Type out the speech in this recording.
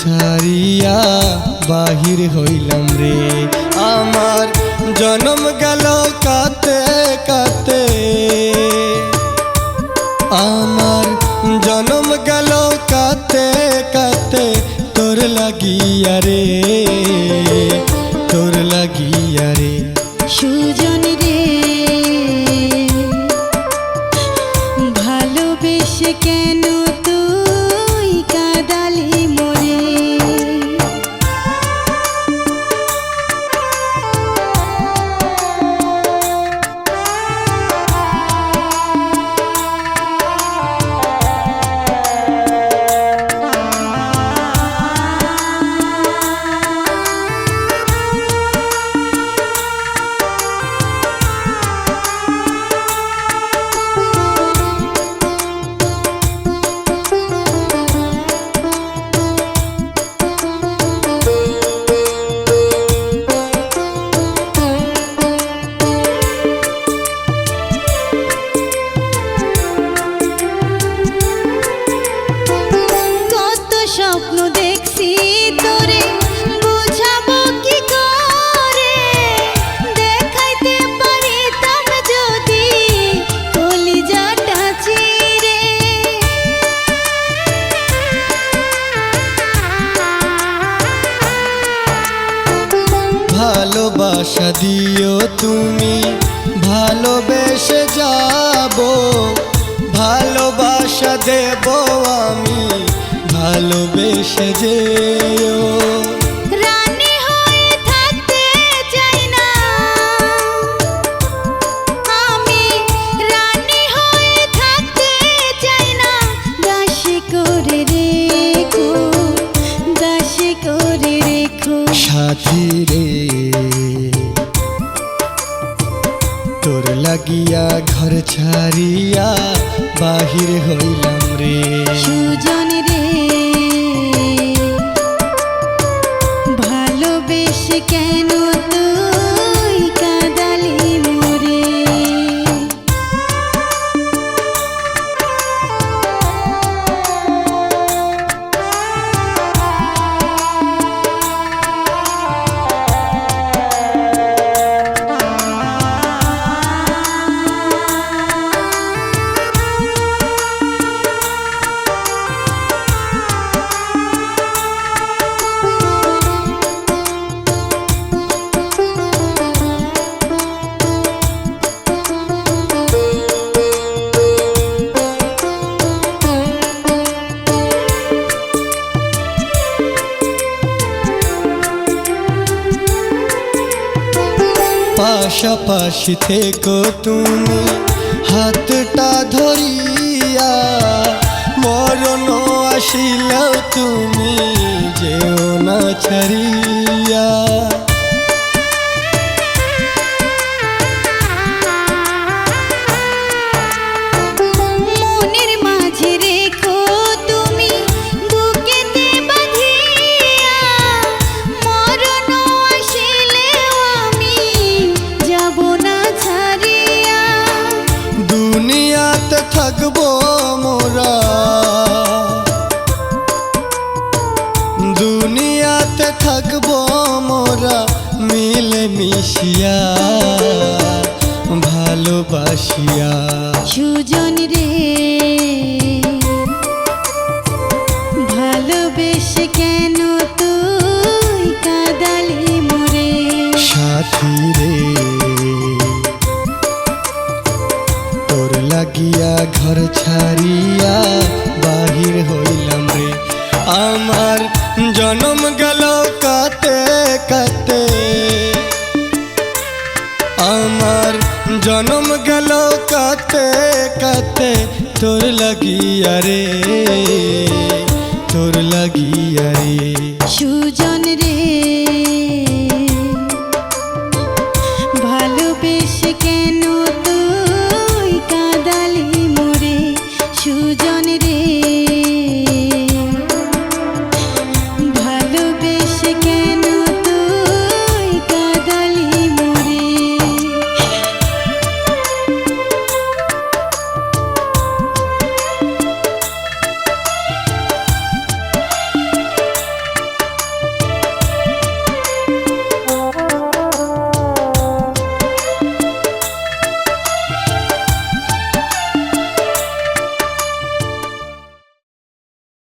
ছাড়িয়া বাহির হইলাম রে। আমার জনম গেল কাতে কাতে আমার জনম গেল কাতে কাতে তোর লাগিয়া রে। তোর লাগিয়া রে। সুজন রে, ভালোবেসে কেন ভালোবাসা দিও তুমি ভালোবেসে যাব। ভালোবাসা দেব আমি ভালোবেসে যেও। রানী হয়ে তোর লাগিয়া ঘর ছাড়িয়া বাহির হইলাম রে। সুজন রে। পাশাপাশি থেকো তুমি। হাতটা ধরিয়া মরণ আসিলেও তুমি যেও না ছাড়িয়া। থাকব মোরা। দুনিয়াতে থাকব মোরা মিলে মিশিয়া ভালোবাসিয়া। সুজন রে ভালোবেসে কেন আমার জনম গেল কাতে কাতে আমার জনম গেল কাতে কাতে তোর লাগিয়া রে, তোর লাগিয়া রে। সুজ